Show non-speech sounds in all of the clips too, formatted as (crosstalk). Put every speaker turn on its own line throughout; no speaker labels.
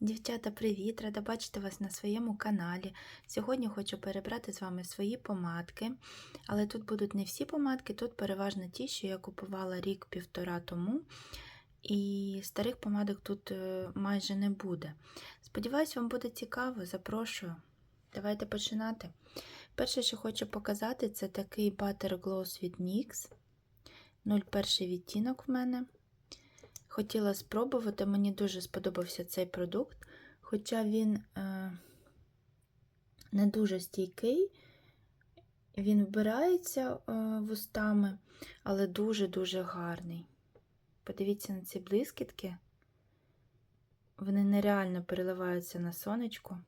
Дівчата, привіт! Рада бачити вас на своєму каналі. Сьогодні хочу перебрати з вами свої помадки, але тут будуть не всі помадки, тут переважно ті, що я купувала рік-півтора тому, і старих помадок тут е, майже не буде. Сподіваюсь, вам буде цікаво, запрошую. Давайте починати. Перше, що хочу показати, це такий Butter Gloss від NYX. 01 відтінок в мене. Хотіла спробувати, мені дуже сподобався цей продукт, хоча він е, не дуже стійкий, він вбирається е, вустами, але дуже-дуже гарний. Подивіться на ці блискітки, вони нереально переливаються на сонечку.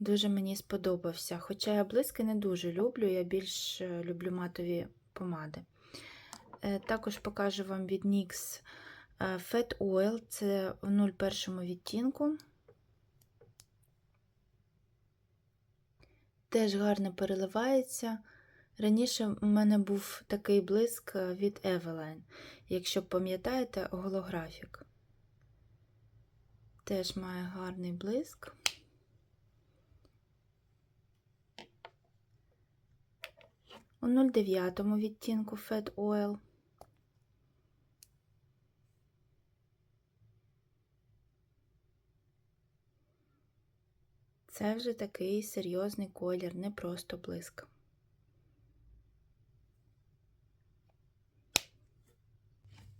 Дуже мені сподобався. Хоча я блиски не дуже люблю, я більш е, люблю матові помади. Також покажу вам від NYX Fat Oil, це в 01 відтінку. Теж гарно переливається. Раніше в мене був такий блиск від Eveline, якщо пам'ятаєте, голографік. Теж має гарний блиск. У 09 відтінку Fat Oil. Це вже такий серйозний колір, не просто блиск.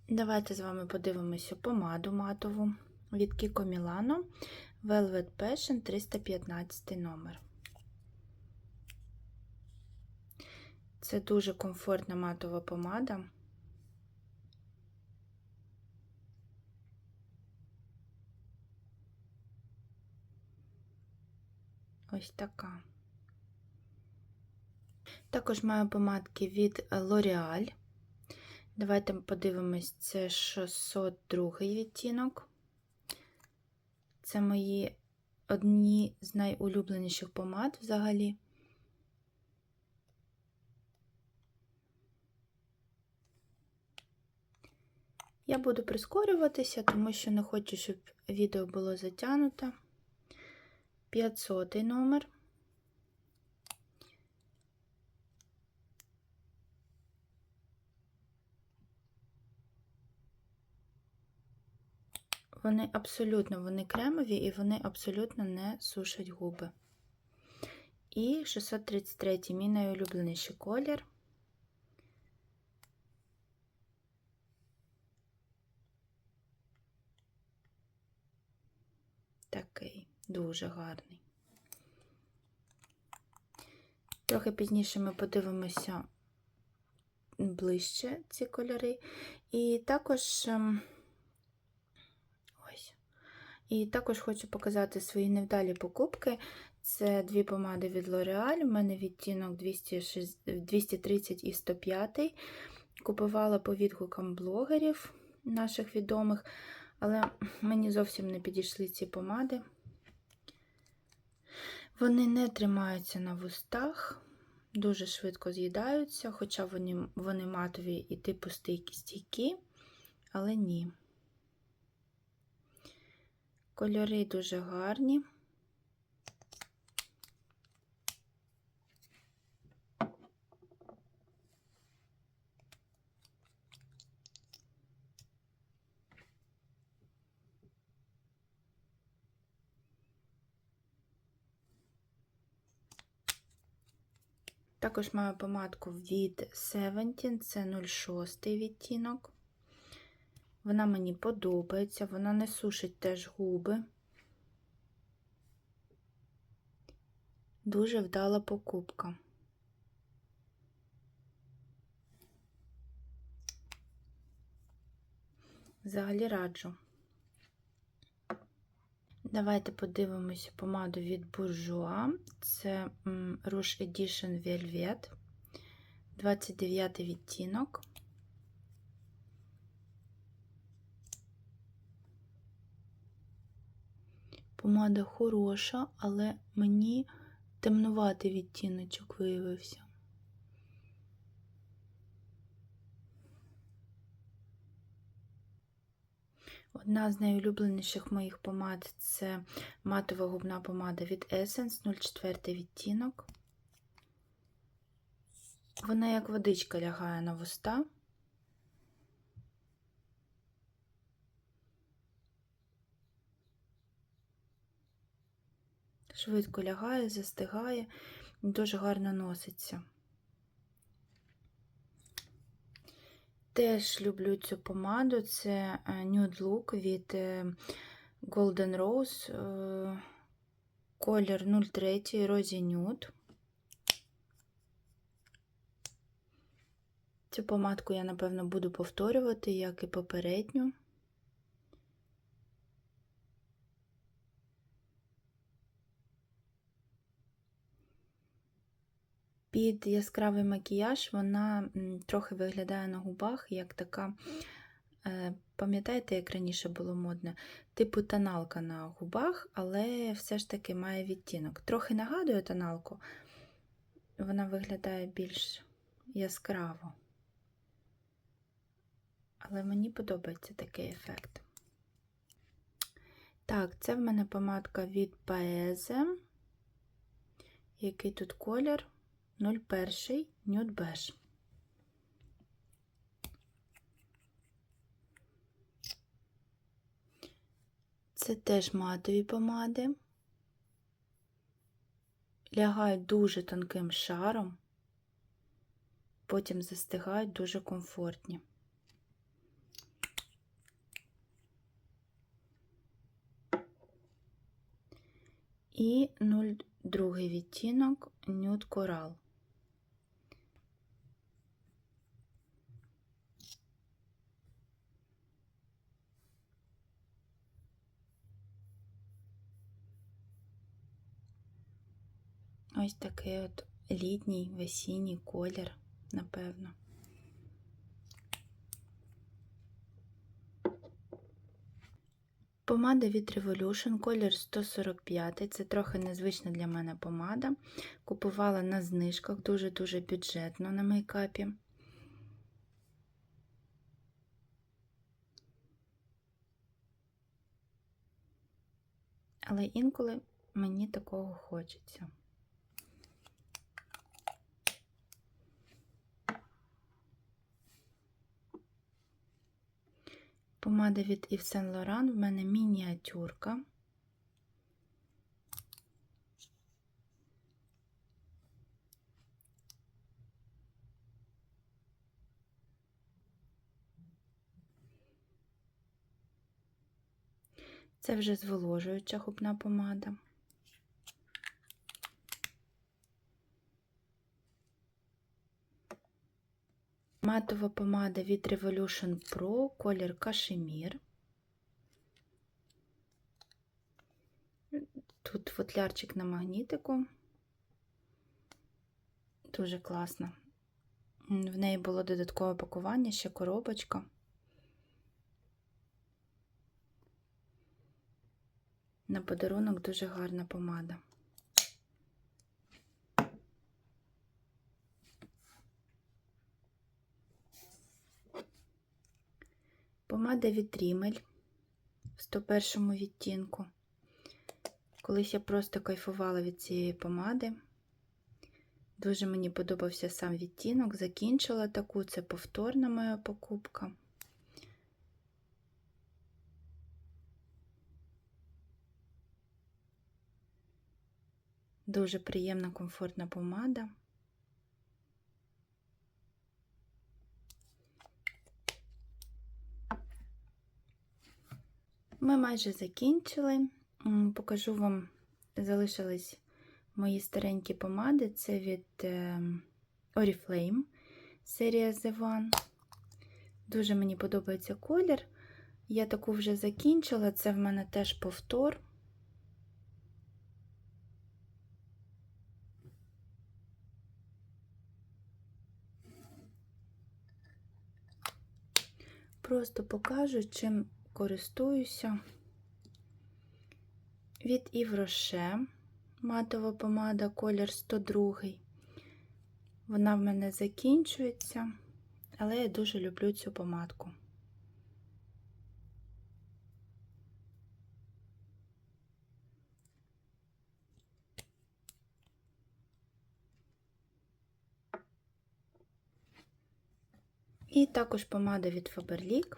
Давайте з вами подивимося помаду матову від Kiko Milano Velvet Passion 315 номер. Це дуже комфортна матова помада. Ось така. Також маю помадки від L'Oreal. Давайте подивимось, це 602 відтінок. Це мої одні з найулюбленіших помад взагалі. Я буду прискорюватися, тому що не хочу, щоб відео було затягнуто. 500 номер. Вони абсолютно вони кремові і вони абсолютно не сушать губи. І 633 мій найулюбленіший колір. Такий дуже гарний. Трохи пізніше ми подивимося ближче ці кольори. І також ем, ось. І також хочу показати свої невдалі покупки. Це дві помади від L'Oreal. У мене відтінок 230 і 105. Купувала по відгукам блогерів наших відомих, але мені зовсім не підійшли ці помади. Вони не тримаються на вустах, дуже швидко з'їдаються, хоча вони вони матові і типу стійкі але ні. Кольори дуже гарні. Також маю помадку від 17, це 06 відтінок. Вона мені подобається, вона не сушить теж губи. Дуже вдала покупка. Взагалі раджу. Давайте подивимося помаду від Bourjois. Це Rouge Edition Velvet, 29 відтінок. Помада хороша, але мені темнуватий відтіночок виявився. Одна з найулюбленіших моїх помад це матова губна помада від Essence 04 відтінок. Вона як водичка лягає на вуста. Швидко лягає, застигає, і дуже гарно носиться. Теж люблю цю помаду. Це е, Nude Look від е, Golden Rose, е, колір 03 Rosy Nude. Цю помадку я, напевно, буду повторювати, як і попередню. Під яскравий макіяж вона трохи виглядає на губах, як така, е, пам'ятаєте, як раніше було модно, типу тоналка на губах, але все ж таки має відтінок. Трохи нагадує тоналку, вона виглядає більш яскраво. Але мені подобається такий ефект. Так, це в мене помадка від Paese. Який тут колір? 01 Nude Beige. Це теж матові помади. Лягають дуже тонким шаром, потім застигають дуже комфортні. І 02 відтінок Nude Coral. Ось такий от літній весінній колір, напевно. Помада від Revolution, колір 145. Це трохи незвична для мене помада. Купувала на знижках дуже-дуже бюджетно на мейкапі. Але інколи мені такого хочеться. Помада від Yves Saint Laurent в мене мініатюрка. Це вже зволожуюча губна помада. Матова помада від Revolution Pro, колір кашемір. Тут футлярчик на магнітику. Дуже класно. В неї було додаткове пакування, ще коробочка. На подарунок дуже гарна помада. Помада від Rimmel в 101 відтінку. Колись я просто кайфувала від цієї помади. Дуже мені подобався сам відтінок. Закінчила таку, це повторна моя покупка. Дуже приємна, комфортна помада. Ми майже закінчили. Покажу вам, залишились мої старенькі помади. Це від ем, Oriflame серія The One. Дуже мені подобається колір. Я таку вже закінчила, це в мене теж повтор. Просто покажу, чим користуюся від Івроше матова помада колір 102. Вона в мене закінчується, але я дуже люблю цю помадку. І також помада від Faberlic.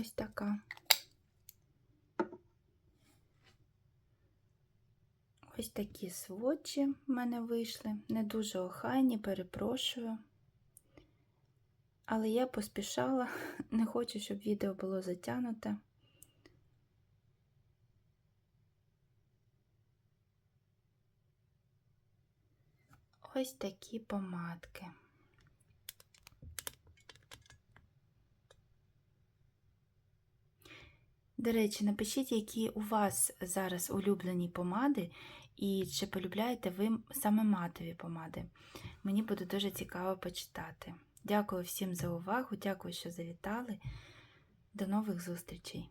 Ось така. Ось такі сводчі в мене вийшли. Не дуже охайні, перепрошую. Але я поспішала, (laughs) не хочу, щоб відео було затягнуте. Ось такі помадки. До речі, напишіть, які у вас зараз улюблені помади, і чи полюбляєте ви саме матові помади. Мені буде дуже цікаво почитати. Дякую всім за увагу, дякую, що завітали. До нових зустрічей!